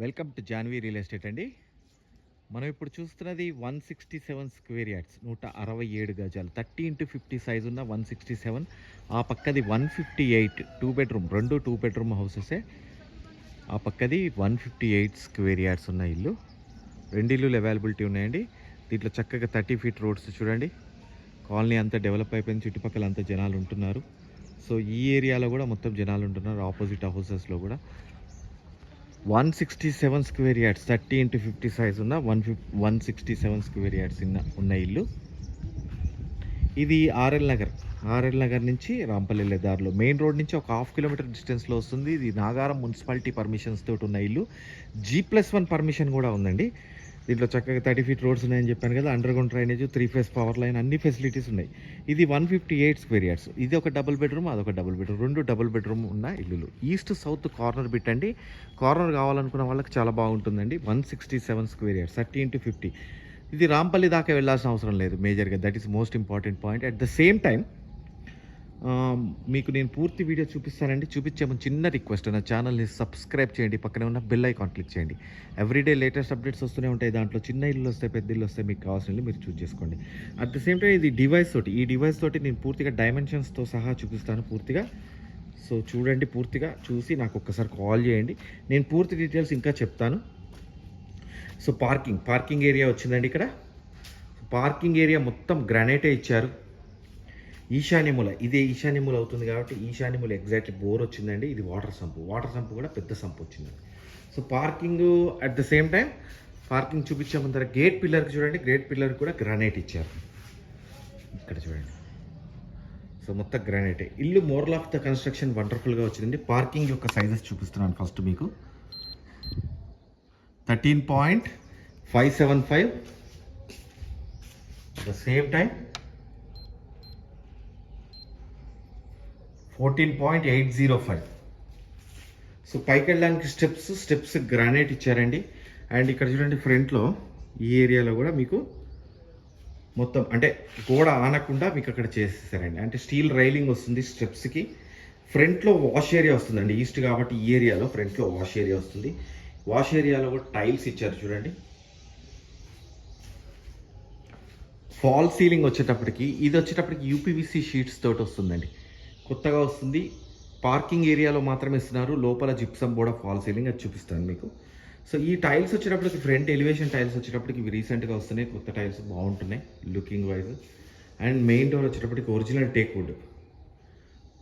Welcome to Janvi real estate అండి. మనం ఇప్పుడు చూస్తున్నది one sixty seven square yards నూట అరవై ఏడు గజాలు. థర్టీ ఇంటూ ఫిఫ్టీ సైజ్ ఉన్న వన్ సిక్స్టీ సెవెన్. ఆ పక్కది one fifty eight two bedroom రెండు టూ బెడ్రూమ్ హౌసెసే. ఆ పక్కది one fifty eight square yards ఉన్న ఇల్లు. రెండు ఇల్లులు అవైలబిలిటీ ఉన్నాయండి. దీంట్లో చక్కగా థర్టీ ఫీట్ రోడ్స్ చూడండి. కాలనీ అంతా డెవలప్ అయిపోయింది. చుట్టుపక్కల అంతా జనాలు ఉంటున్నారు. సో ఈ ఏరియాలో కూడా మొత్తం జనాలు ఉంటున్నారు. ఆపోజిట్ హౌసెస్లో కూడా. One sixty seven square yards thirty into fifty size ఉన్న one fif one sixty seven square yards ఉన్న ఉన్న ఇల్లు. ఇది ఆర్ఎల్ నగర్. ఆర్ఎల్ నగర్ నుంచి రాంపల్లెల్లె దారిలో. మెయిన్ రోడ్ నుంచి ఒక హాఫ్ కిలోమీటర్ డిస్టెన్స్లో వస్తుంది. ఇది నాగారం మున్సిపాలిటీ పర్మిషన్స్ తోటి ఉన్న ఇల్లు. జీ ప్లస్ వన్ పర్మిషన్ కూడా ఉందండి. దీంట్లో చక్కగా థర్టీ ఫీట్ రోడ్స్ ఉన్నాయని చెప్పాను కదా underground drainage three phase power line అన్ని ఫెసిలిటీస్ ఉన్నాయి. ఇది one fifty eight square yards ఇది ఒక డబుల్ బెడ్రూమ్ అదొక డబుల్ బెడ్రూమ్ రెండు డబుల్ బెడ్రూమ్ ఉన్న ఇల్లులు. ఈస్ట్ సౌత్ కార్నర్ బిట్ అండి కార్నర్ కావాలనుకున్న వాళ్ళకి చాలా బాగుంటుందండి. One sixty seven square yards thirty into fifty ఇది రాంపల్లి దాకా వెళ్ళాల్సిన అవసరం లేదు మేజర్గా that is most important point at the same time మీకు నేను పూర్తి వీడియో చూపిస్తానండి. చూపించే ముందు చిన్న రిక్వెస్ట్ నా ఛానల్ని సబ్స్క్రైబ్ చేయండి. పక్కనే ఉన్న బెల్ ఐకాన్ క్లిక్ చేయండి. ఎవ్రీడే లేటెస్ట్ అప్డేట్స్ వస్తూనే ఉంటాయి. దాంట్లో చిన్న ఇల్లు వస్తాయి పెద్ద ఇల్లు వస్తాయి మీకు కావాల్సిన ఇల్లు మీరు చూస్ చేసుకోండి. అట్ ద సేమ్ టైం ఇది డివైస్ తోటి ఈ డివైస్ తోటి నేను పూర్తిగా డైమెన్షన్స్తో సహా చూపిస్తాను పూర్తిగా. సో చూడండి పూర్తిగా. చూసి నాకు ఒక్కసారి కాల్ చేయండి. నేను పూర్తి డీటెయిల్స్ ఇంకా చెప్తాను. సో పార్కింగ్ పార్కింగ్ ఏరియా వచ్చిందండి ఇక్కడ. పార్కింగ్ ఏరియా మొత్తం గ్రానైటే ఇచ్చారు. ఈశాన్యముల ఇదే ఈశాన్యముల అవుతుంది కాబట్టి ఈశాన్యముల ఎగ్జాక్ట్లీ బోర్ వచ్చిందండి. ఇది వాటర్ సంపు వాటర్ సంపు కూడా పెద్ద సంపు వచ్చిందండి. So parking at the same time parking చూపించాము తర్వాత గేట్ పిల్లర్కి చూడండి. గేట్ పిల్లర్ కూడా గ్రానైట్ ఇచ్చారు. ఇక్కడ చూడండి. సో మొత్తం గ్రానైటే ఇల్లు మోరల్ ఆఫ్ ద కన్స్ట్రక్షన్ వండర్ఫుల్గా వచ్చిందండి. పార్కింగ్ యొక్క సైజెస్ చూపిస్తున్నాను ఫస్ట్ మీకు. Thirteen point five seven five the same time fourteen point eight zero five so పైకి వెళ్ళడానికి స్టెప్స్ స్టెప్స్ గ్రానైట్ ఇచ్చారండి. అండ్ ఇక్కడ చూడండి ఫ్రంట్లో ఈ ఏరియాలో కూడా మీకు మొత్తం అంటే గోడ ఆనకుండా మీకు అక్కడ చేసేసారండి. అంటే స్టీల్ రైలింగ్ వస్తుంది స్టెప్స్కి ఫ్రంట్లో వాష్ ఏరియా వస్తుందండి. ఈస్ట్ కాబట్టి ఈ ఏరియాలో ఫ్రంట్లో వాష్ ఏరియా వస్తుంది. వాష్ ఏరియాలో కూడా టైల్స్ ఇచ్చారు చూడండి. ఫాల్ సీలింగ్ వచ్చేటప్పటికి ఇది వచ్చేటప్పటికి యూపీవీసీ షీట్స్ తోటి వస్తుందండి. కొత్తగా వస్తుంది. పార్కింగ్ ఏరియాలో మాత్రమే ఇస్తున్నారు. లోపల జిప్సమ్ కూడా ఫాల్ సీలింగ్ అది చూపిస్తాను మీకు. సో ఈ టైల్స్ వచ్చేటప్పటికి ఫ్రంట్ ఎలివేషన్ టైల్స్ వచ్చేటప్పటికి ఇవి రీసెంట్గా వస్తున్నాయి. కొత్త టైల్స్ బాగుంటున్నాయి looking wise. And main door వచ్చేటప్పటికి original teak wood.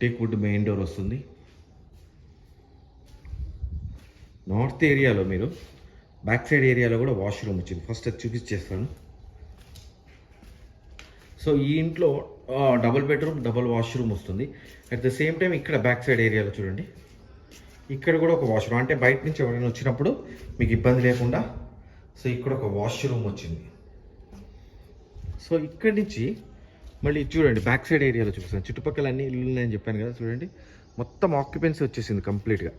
Teak wood main door వస్తుంది. నార్త్ ఏరియాలో మీరు బ్యాక్ సైడ్ ఏరియాలో కూడా వాష్రూమ్ వచ్చింది ఫస్ట్ అది చూపించేస్తాను. సో ఈ ఇంట్లో డబుల్ బెడ్రూమ్ డబుల్ వాష్రూమ్ వస్తుంది. అట్ ద సేమ్ టైం ఇక్కడ బ్యాక్ సైడ్ ఏరియాలో చూడండి. ఇక్కడ కూడా ఒక వాష్రూమ్ అంటే బయట నుంచి ఎవరైనా వచ్చినప్పుడు మీకు ఇబ్బంది లేకుండా సో ఇక్కడ ఒక వాష్రూమ్ వచ్చింది. సో ఇక్కడి నుంచి మళ్ళీ చూడండి బ్యాక్ సైడ్ ఏరియాలో చూపిస్తాను. చుట్టుపక్కల అన్ని ఇల్లు ఉన్నాయని చెప్పాను కదా చూడండి. మొత్తం ఆక్యుపెన్సీ వచ్చేసింది కంప్లీట్గా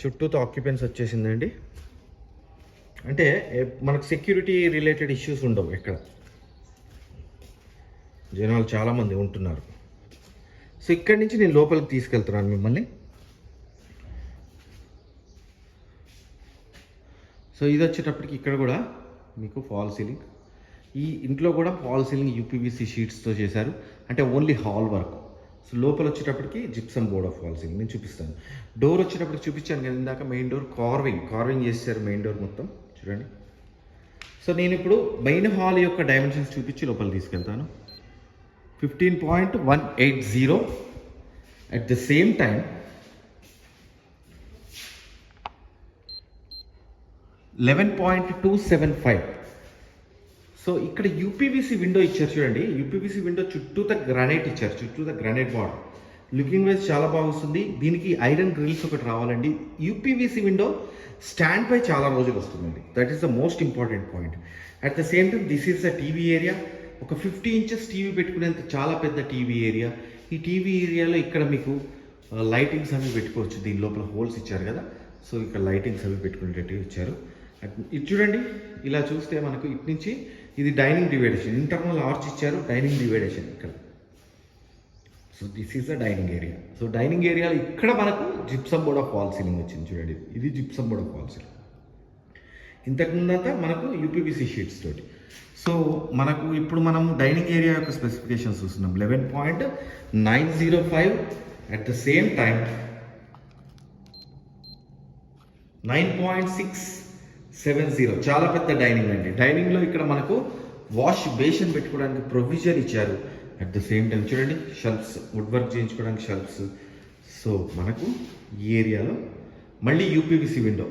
చుట్టూతో ఆక్యుపెన్సీ వచ్చేసిందండి. అంటే మనకు సెక్యూరిటీ రిలేటెడ్ ఇష్యూస్ ఉండవు ఎక్కడ. జనాలు చాలామంది ఉంటున్నారు. సో ఇక్కడి నుంచి నేను లోపలికి తీసుకెళ్తున్నాను మిమ్మల్ని. సో ఇది వచ్చేటప్పటికి ఇక్కడ కూడా మీకు ఫాల్ సీలింగ్. ఈ ఇంట్లో కూడా ఫాల్ సీలింగ్ యూపీవీసీ షీట్స్తో చేశారు. అంటే ఓన్లీ హాల్ వర్క్. సో లోపల వచ్చేటప్పటికి gypsum board of fall ceiling నేను చూపిస్తాను. డోర్ వచ్చేటప్పటికి చూపించాను కదా ఇందాక. మెయిన్ డోర్ కార్వింగ్ కార్వింగ్ చేశారు మెయిన్ డోర్ మొత్తం. చూడండి. సో నేను ఇప్పుడు మెయిన్ హాల్ యొక్క డైమెన్షన్స్ చూపించి లోపల తీసుకెళ్తాను. Fifteen point one eight zero at the same time eleven point two seven five so ఇక్కడ యూపీవీసీ విండో ఇచ్చారు చూడండి. యూపీవీసీ విండో చుట్టూత గ్రానైట్ ఇచ్చారు చుట్టూత గ్రానైట్ బార్డర్ లుకింగ్ వైజ్ చాలా బాగుంది. దీనికి ఐరన్ గ్రిల్స్ ఒకటి రావాలండి. యూపీవీసీ విండో స్టాండ్ బై చాలా రోజులు వస్తుందండి. That is the most important point at the same time this is the TV area ఒక ఫిఫ్టీ ఇంచెస్ టీవీ పెట్టుకునేంత చాలా పెద్ద టీవీ ఏరియా. ఈ టీవీ ఏరియాలో ఇక్కడ మీకు లైటింగ్స్ అవి పెట్టుకోవచ్చు. దీని లోపల హోల్స్ ఇచ్చారు కదా. సో ఇక్కడ లైటింగ్స్ అవి పెట్టుకునేటట్టు ఇచ్చారు. ఇది చూడండి. ఇలా చూస్తే మనకు ఇటు నుంచి ఇది డైనింగ్ డివైడేషన్. ఇంటర్నల్ ఆర్చ్ ఇచ్చారు డైనింగ్ డివైడేషన్ ఇక్కడ. So this is the dining area so dining ఏరియాలో ఇక్కడ మనకు gypsum board of wall ceiling వచ్చింది చూడండి. ఇది gypsum board of wall ceiling ఇంతకుముందంతా మనకు యూపీబీసీ షీట్స్ తోటి. సో మనకు ఇప్పుడు మనం డైనింగ్ ఏరియా యొక్క స్పెసిఫికేషన్స్ చూస్తున్నాం. Eleven point nine zero five at the same time nine point six seven zero చాలా పెద్ద డైనింగ్ అండి. డైనింగ్లో ఇక్కడ మనకు వాష్ బేషన్ పెట్టుకోవడానికి ప్రొవిజన్ ఇచ్చారు. అట్ ద సేమ్ టైం చూడండి షెల్ఫ్స్ వుడ్ వర్క్ చేయించుకోవడానికి షెల్ఫ్స్ సో మనకు ఈ ఏరియాలో మళ్ళీ యూపీవీసీ విండో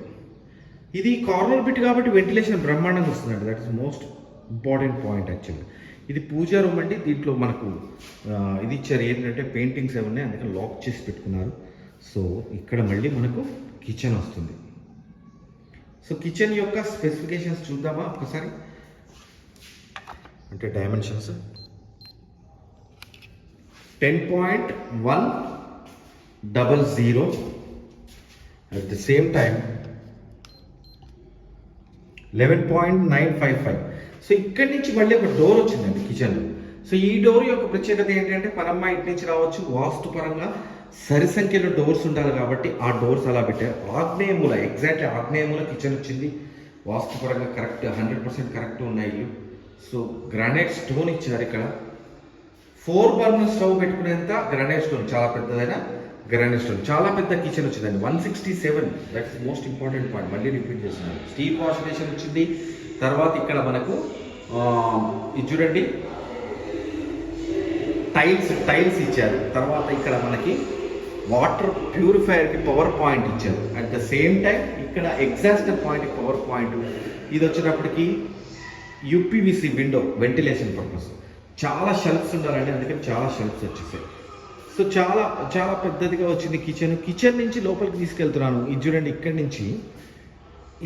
ఇది కార్నర్ బిట్ కాబట్టి వెంటిలేషన్ బ్రహ్మాండంగా వస్తుందండి. That is most important point యాక్చువల్గా ఇది పూజా రూమ్ అండి. దీంట్లో మనకు ఇది ఇచ్చారు. ఏంటంటే పెయింటింగ్స్ ఏమన్నాయి ఉన్నాయి? అందుకని లాక్ చేసి పెట్టుకున్నారు. సో ఇక్కడ మళ్ళీ మనకు కిచెన్ వస్తుంది. సో కిచెన్ యొక్క స్పెసిఫికేషన్స్ చూద్దామా? ఒకసారి అంటే dimensions ten point one double zero at the same time eleven point nine five five so ఇక్కడి నుంచి మళ్ళీ ఒక డోర్ వచ్చిందండి కిచెన్లో సో ఈ డోర్ యొక్క ప్రత్యేకత ఏంటంటే పరమ్మ ఇటు నుంచి రావచ్చు వాస్తు పరంగా సరి సంఖ్యలో డోర్స్ ఉండాలి కాబట్టి ఆ డోర్స్ అలా పెట్టారు. ఆగ్నేయముల ఎగ్జాక్ట్లీ ఆగ్నేయముల కిచెన్ వచ్చింది. వాస్తు పరంగా కరెక్ట్ హండ్రెడ్ పర్సెంట్ కరెక్ట్ ఉన్నాయి ఇల్లు. సో గ్రానైట్ స్టోన్ ఇచ్చారు ఇక్కడ. ఫోర్ బర్నర్ స్టవ్ పెట్టుకునేంత గ్రానైట్ స్టోన్ చాలా పెద్దదైన గ్రానైట్ స్టోన్ చాలా పెద్ద కిచెన్ వచ్చిందండి. One sixty seven that's most important point మళ్ళీ రిపీట్ చేస్తున్నాను. స్టీల్ వాష్ బేసిన్ వచ్చింది. తర్వాత ఇక్కడ మనకు ఇది చూడండి. టైల్స్ టైల్స్ ఇచ్చారు. తర్వాత ఇక్కడ మనకి వాటర్ ప్యూరిఫైయర్కి పవర్ పాయింట్ ఇచ్చారు. అట్ ద సేమ్ టైం ఇక్కడ ఎగ్జాస్టర్ పాయింట్ పవర్ పాయింట్ ఇది వచ్చినప్పటికీ యూపీవీసీ విండో వెంటిలేషన్ పర్పస్ చాలా షెల్ఫ్స్ ఉండాలండి. అందుకని చాలా షెల్ఫ్స్ వచ్చేసాయి. సో చాలా చాలా పెద్దదిగా వచ్చింది కిచెన్. కిచెన్ నుంచి లోపలికి తీసుకెళ్తున్నాను. ఇది చూడండి ఇక్కడి నుంచి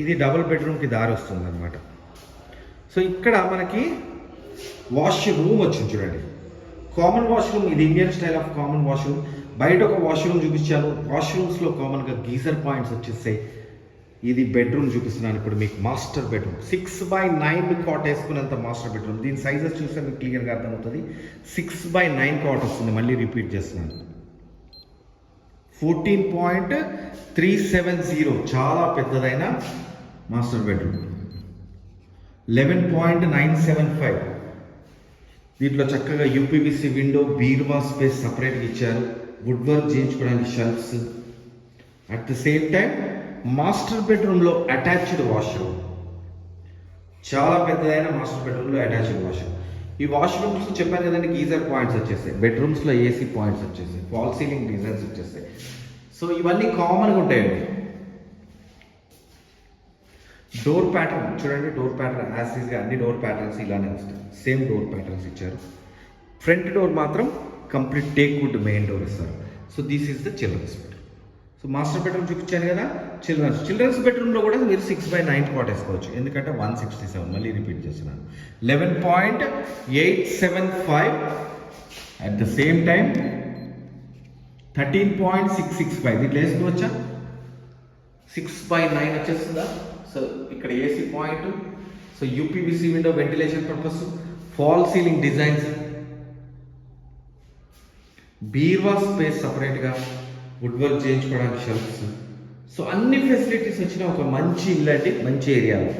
ఇది డబుల్ బెడ్రూమ్కి దారి వస్తుంది అనమాట సో ఇక్కడ మనకి వాష్ రూమ్ వచ్చింది చూడండి. కామన్ వాష్రూమ్ ఇది Indian style of common washroom బయట ఒక వాష్రూమ్ చూపించాను. వాష్రూమ్స్లో కామన్గా గీజర్ పాయింట్స్ వచ్చేస్తాయి. ఇది బెడ్రూమ్ చూపిస్తున్నాను ఇప్పుడు మీకు master bedroom six by nine cot వేసుకున్నంత master bedroom దీని సైజెస్ చూస్తే మీకు క్లియర్గా అర్థమవుతుంది. సిక్స్ బై నైన్ కాట్ వస్తుంది. మళ్ళీ రిపీట్ చేస్తున్నాను. Fourteen point three seven zero చాలా పెద్దదైన master bedroom eleven point nine seven five దీంట్లో చక్కగా యూపీవీసీ విండో బీర్వా స్పేస్ సపరేట్గా ఇచ్చారు. వుడ్ వర్క్ చేయించుకోవడానికి shelves at the same time master బెడ్రూమ్లో అటాచ్డ్ వాష్రూమ్. చాలా పెద్దదైన మాస్టర్ బెడ్రూమ్లో అటాచ్డ్ వాష్రూమ్. ఈ వాష్రూమ్స్ చెప్పాను కదండి గీజర్ పాయింట్స్ వచ్చేసాయి బెడ్రూమ్స్లో ఏసీ పాయింట్స్ వచ్చేసాయి ఫాల్ సీలింగ్ డిజైన్స్ వచ్చేసాయి సో ఇవన్నీ కామన్గా ఉంటాయండి. డోర్ ప్యాటర్న్ చూడండి డోర్ ప్యాటర్న్ యాసిస్గా అన్ని డోర్ ప్యాటర్న్స్ ఇలానే వస్తాయి. సేమ్ డోర్ ప్యాటర్న్స్ ఇచ్చారు. ఫ్రంట్ డోర్ మాత్రం complete teak wood main door ఇస్తారు. So this is the children's bedroom so master bedroom చూపించాను కదా చిల్డ్రన్స్. చిల్డ్రన్స్ బెడ్రూమ్లో కూడా మీరు సిక్స్ బై నైన్ కాట్ వేసుకోవచ్చు. ఎందుకంటే వన్ సిక్స్టీ సెవెన్ మళ్ళీ రిపీట్ చేస్తున్నాను. Eleven point eight seven five at the same time thirteen point six six five దీంట్లో వేసుకోవచ్చా? సిక్స్ బై నైన్ వచ్చేస్తుందా? సో ఇక్కడ AC point so UPVC window ventilation purpose fall ceiling designs బీర్వా space సపరేట్గా wood work చేయించుకోవడానికి shelves so అన్ని facilities వచ్చిన ఒక మంచి ఇల్లు అండి మంచి ఏరియాలో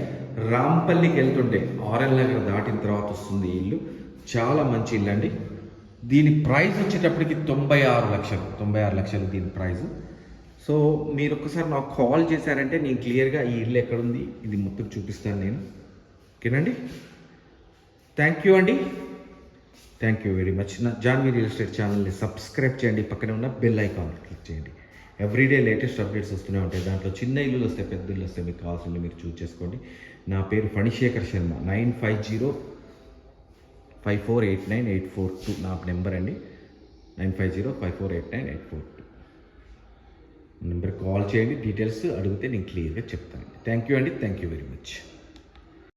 రాంపల్లికి వెళ్తుంటే ఆర్ఎల్ నగర్ దాటిన తర్వాత వస్తుంది ఈ ఇల్లు. చాలా మంచి ఇల్లు అండి. దీని ప్రైస్ వచ్చేటప్పటికి తొంభై ఆరు లక్షలు. తొంభై ఆరు లక్షలు దీని ప్రైస్. సో మీరు ఒక్కసారి నాకు కాల్ చేశారంటే నేను క్లియర్గా ఈ ఇల్లు ఎక్కడుంది ఇది మొత్తం చూపిస్తాను నేను. ఓకేనండి? థ్యాంక్ యూ అండి. థ్యాంక్ యూ వెరీ మచ్ నా జాన్వీ రియల్ ఎస్టేట్ ఛానల్ని సబ్స్క్రైబ్ చేయండి. పక్కనే ఉన్న బెల్ ఐకాన్ క్లిక్ చేయండి. ఎవ్రీడే లేటెస్ట్ అప్డేట్స్ వస్తూనే ఉంటాయి. దాంట్లో చిన్న ఇల్లులు వస్తే పెద్ద ఇల్లు వస్తే మీకు కావాల్సిన మీరు చూస్ చేసుకోండి. నా పేరు Phanishekar Sharma. Nine five zero five four eight nine eight four two నా నెంబర్ అండి. Nine five zero five four eight nine eight four two number call చేయండి. డీటెయిల్స్ అడిగితే నేను క్లియర్గా చెప్తాను. థ్యాంక్ యూ అండి. Thank you very much